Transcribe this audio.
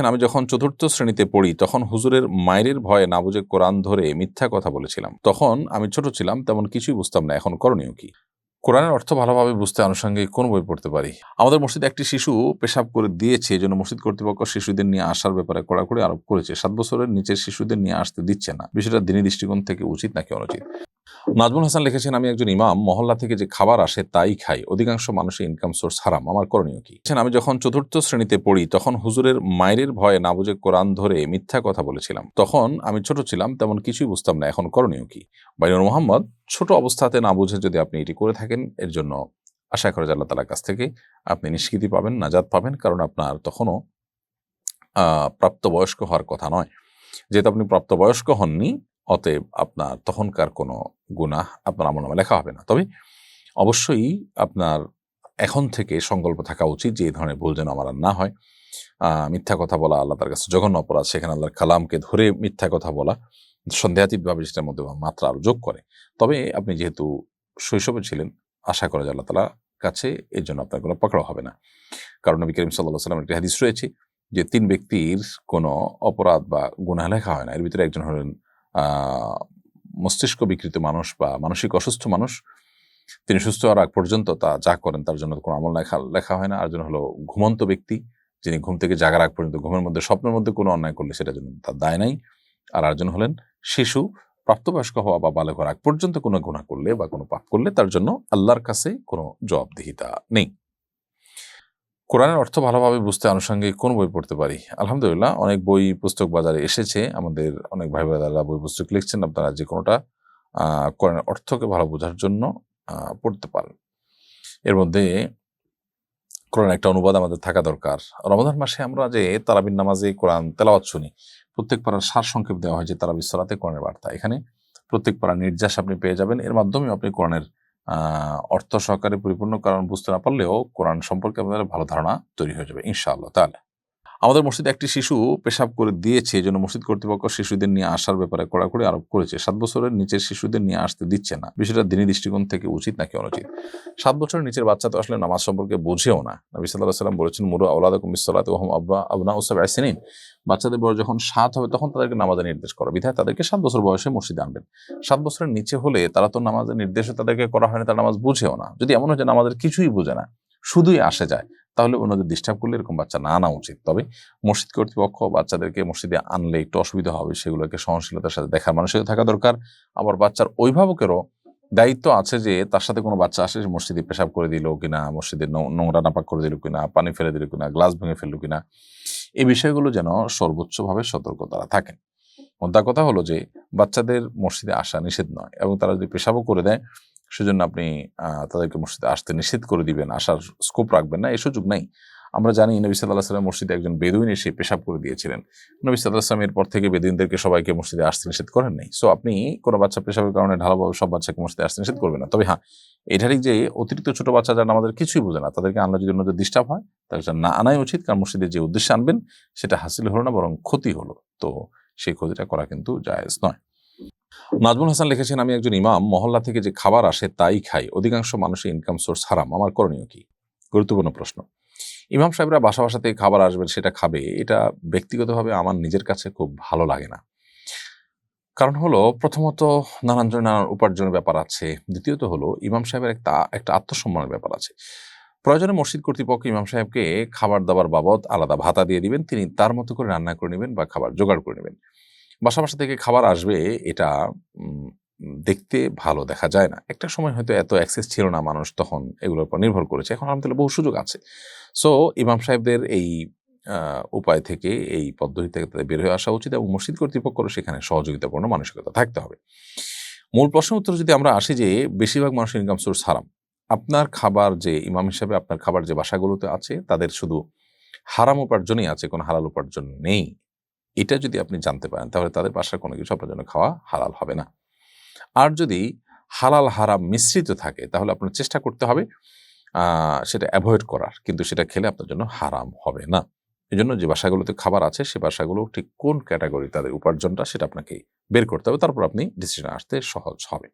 আমি যখন চতুর্থ শ্রেণীতে পড়ি, তখন হুজুরের মায়ের ভয়ে না বুঝে কোরআন ধরে মিথ্যা কথা বলেছিলাম। তখন আমি ছোট ছিলাম, তেমন কিছুই বুঝতাম না, এখন করণীয় কি? কোরআনের অর্থ ভালোভাবে বুঝতে আনুষঙ্গিক কোন বই পড়তে পারি? আমাদের মসজিদে একটি শিশু পেশাব করে দিয়েছে, এজন্য মসজিদ কর্তৃপক্ষ শিশুদের নিয়ে আসার ব্যাপারে কড়াকড়ি আরোপ করেছে। সাত বছরের নিচের শিশুদের নিয়ে আসতে দিচ্ছে না। বিষয়টা দিনী দৃষ্টিকোণ থেকে উচিত নাকি অনুচিত? নাজমুল হাসান লিখেছেন, আমি একজন ইমাম, মহল্লা থেকে যে খাবার আসে তাই খাই। অধিকাংশ মানুষের ইনকাম সোর্স হারাম। আমার করণীয় কি? আমি যখন চতুর্থ শ্রেণীতে পড়ি, তখন হুজুরের মায়ের ভয়ে না বুঝে কোরআন ধরে মিথ্যা কথা বলেছিলাম। তখন আমি ছোট ছিলাম, তেমন কিছুই বুঝতাম না। এখন করণীয় কি? বাইনুর মোহাম্মদ, ছোট অবস্থাতে না বুঝে যদি আপনি এটি করে থাকেন, এর জন্য আশা করা আল্লাহ তালার কাছ থেকে আপনি নিষ্কৃতি পাবেন নাজাদ পাবেন, কারণ আপনার তখনও প্রাপ্তবয়স্ক হওয়ার কথা নয়। যেহেতু আপনি প্রাপ্তবয়স্ক হননি, অতএব আপনার তখনকার কোনো গুনাহ আপনার আমল নামে লেখা হবে না। তবে অবশ্যই আপনার এখন থেকে সংকল্প থাকা উচিত যে, এই ধরনের ভুল যেন আমার আর না হয়। মিথ্যা কথা বলা, আল্লাহ তার কাছে জঘন্য অপরাধ, সেখানে আল্লাহর কালামকে ধরে মিথ্যা কথা বলা, সন্দেহাতীতভাবে সেটার মধ্যে মাত্রা আরও যোগ করে। তবে আপনি যেহেতু শৈশবে ছিলেন, আশা করা যায় আল্লাহ তালা কাছে এর জন্য আপনার কোনো পকড়াও হবে না। কারণ নবী করিম সাল্লাহ সাল্লাম একটি হাদিস রয়েছে যে, তিন ব্যক্তির কোনো অপরাধ বা গুনাহ লেখা হয় না। এর ভিতরে একজন হলেন মস্তিষ্ক বিকৃত মানুষ বা মানসিক অসুস্থ মানুষ, তিনি সুস্থ হওয়ার আগ পর্যন্ত তা যা করেন তার জন্য কোনো আমল লেখা লেখা হয় না। আর জন্য হলো ঘুমন্ত ব্যক্তি, যিনি ঘুম থেকে জাগার আগ পর্যন্ত ঘুমের মধ্যে, স্বপ্নের মধ্যে কোনো অন্যায় করলে সেটার জন্য তার দায় নাই। আর আরেকজন হলেন শিশু, প্রাপ্তবয়স্ক হওয়া বা বালক হওয়ার আগ পর্যন্ত কোনো গুণা করলে বা কোনো পাপ করলে তার জন্য আল্লাহর কাছে কোনো জবাবদিহিতা নেই। কোরআনের অর্থ ভালোভাবে বুঝতে আনুষঙ্গিক কোন বই পড়তে পারি? আলহামদুলিল্লাহ, অনেক বই পুস্তক বাজারে এসেছে। আমাদের অনেক ভাই বোনেরা বই পুস্তক লিখছেন। আপনারা যে কোনোটা কোরআনের অর্থকে ভালো বোঝার জন্য পড়তে পারেন। এর মধ্যে কোরআন একটা অনুবাদ আমাদের থাকা দরকার। রমজান মাসে আমরা যে তারাবিন নামাজে কোরআন তেলাওয়াত শুনি, প্রত্যেক পাড়ার সার সংক্ষেপ দেওয়া হয় যে তারাবি সলাতে কোরআনের বার্তা। এখানে প্রত্যেক পাড়ার নির্যাস আপনি পেয়ে যাবেন। এর মাধ্যমে আপনি কোরআনের অর্থ সহকারে পরিপূর্ণ কারণ বুঝতে না পারলেও কোরআন সম্পর্কে আপনাদের ভালো ধারণা তৈরি হয়ে যাবে, ইনশাআল্লাহ, তাহলে। আমাদের মসজিদে একটি শিশু পেশাব করে দিয়েছে এজন্য মসজিদ কর্তৃপক্ষ শিশুদের নিয়ে আসার ব্যাপারে কড়াকড়ি আরোপ করেছে। সাত বছরের নিচের শিশুদের নিয়ে আসতে দিচ্ছে না। বিষয়টা দিনী দৃষ্টিকোণ থেকে উচিত নাকি অনুচিত? সাত বছরের নিচের বাচ্চা তো আসলে নামাজ সম্পর্কে বোঝেও না। নবী সাল্লাম বলেছেন, মুরু আউলাদ কুমিসালাত ওহম আব্বা আবনা ওসাব আসেনিন বাচ্চাদের বয়স যখন সাত হবে, তখন তাদেরকে নামাজের নির্দেশ করা। বিধায় তাদেরকে সাত বছর বয়সে মসজিদে আনবেন। সাত বছরের নিচে হলে তারা তো নামাজের নির্দেশে তাদেরকে করা হয় না তারা নামাজ বুঝেও না। যদি এমন হয় যে নামাজের কিছুই বুঝে না শুধুই আসে যায়, তাহলে অন্যদের ডিস্টার্ব করলে এরকম বাচ্চা না আনা উচিত। তবে মসজিদ কর্তৃপক্ষ বাচ্চাদেরকে মসজিদে আনলে একটু অসুবিধা হবে, সেগুলোকে সহনশীলতার সাথে দেখার মানসিকতা থাকা দরকার। আবার বাচ্চার অভিভাবকেরও দায়িত্ব আছে যে, তার সাথে কোনো বাচ্চা আসে মসজিদে পেশাব করে দিল কিনা, মসজিদে নোংরা নাপাক করে দিল কিনা, পানি ফেলে দিল কিনা গ্লাস ভেঙে ফেলল কিনা, এই বিষয়গুলো যেন সর্বোচ্চভাবে সতর্ক তারা থাকেন। মোদ্দা কথা হলো যে, বাচ্চাদের মসজিদে আসা নিষেধ নয়, এবং তারা যদি পেশাবও করে দেয় সেজন্য আপনি তাদেরকে মসজিদে আসতে নিষেধ করে দিবেন, আসার স্কোপ রাখবেন না, এই সুযোগ নেই। আমরা জানি নবী সাল্লাহ সাল্লাম মসজিদে একজন বেদুইন এসে পেশাব করে দিয়েছিলেন। নবী সাল্লাহ সাল্লামের পর থেকে বেদুইনদেরকে সবাইকে মসজিদে আসতে নিষেধ করেন নাই। সো আপনি কোনো বাচ্চা পেশাবের কারণে ঢালাভাবে সব বাচ্চাকে মসজিদে আসতে নিষেধ করবেন না। তবে হ্যাঁ এটারই যে অতিরিক্ত ছোট বাচ্চা যারা, আমাদের কিছুই বোঝে না। তাদেরকে আনলে যদি অন্যদের ডিস্টার্ব হয় তাহলে না আনাই উচিত, কারণ মসজিদে যে উদ্দেশ্যে আনবেন, সেটা হাসিল হলো না, বরং ক্ষতি হলো। তো সেই ক্ষতিটা করা কিন্তু জায়েজ নয়। নাজমুল হাসান লিখেছেন, আমি একজন ইমাম, মহল্লা থেকে যে খাবার আসে তাই খাই। অধিকাংশ মানুষের ইনকাম সোর্স হারাম। আমার করণীয় কি? গুরুত্বপূর্ণ প্রশ্ন। ইমাম সাহেবরা বাসা বাসা থেকে খাবার আসবেন, সেটা খাবে। এটা ব্যক্তিগতভাবে আমার নিজের কাছে খুব ভালো লাগে না। কারণ হলো, প্রথমত নানান জনের নানান উপার্জনের ব্যাপার আছে। দ্বিতীয়ত হলো, ইমাম সাহেবের একটা একটা আত্মসম্মানের ব্যাপার আছে। প্রয়োজনে মসজিদ কর্তৃপক্ষ ইমাম সাহেবকে খাবার দাবার বাবদ আলাদা ভাতা দিয়ে দিবেন। তিনি তার মতো করে রান্না করে নেবেন বা খাবার জোগাড় করে নেবেন। বাসা বাসা থেকে খাবার আসবে, এটা দেখতে ভালো দেখা যায় না। একটা সময় হয়তো এত অ্যাক্সেস ছিল না মানুষ তখন এগুলোর উপর নির্ভর করেছে। এখন আলহামদুলিল্লাহ বহু সুযোগ আছে। সো ইমাম সাহেবদের এই উপায় থেকে, এই পদ্ধতি থেকে তাদের বের হয়ে আসা উচিত এবং মসজিদ কর্তৃপক্ষেরও সেখানে সহযোগিতাপূর্ণ মানসিকতা থাকতে হবে। মূল প্রশ্ন উত্তর যদি আমরা আসি যে, বেশিরভাগ মানুষের ইনকাম সোর্স হারাম। আপনার খাবার যে, ইমাম হিসাবে আপনার খাবার যে বাসাগুলোতে আছে, তাদের শুধু হারাম উপার্জনই আছে, কোনো হালাল উপার্জন নেই। এটা যদি আপনি জানতে পারেন, তাহলে তাদের বাসার কোনো কিছু আপনার জন্য খাওয়া হালাল হবে না। আর যদি হালাল হারাম মিশ্রিত থাকে, তাহলে আপনার চেষ্টা করতে হবে সেটা অ্যাভয়েড করার। কিন্তু সেটা খেলে আপনার জন্য হারাম হবে না। এই জন্য যে বাসাগুলোতে খাবার আছে, সে বাসাগুলো ঠিক কোন ক্যাটাগরি তাদের উপার্জনটা সেটা আপনাকে বের করতে হবে। তারপর আপনি ডিসিশন আসতে সহজ হবে।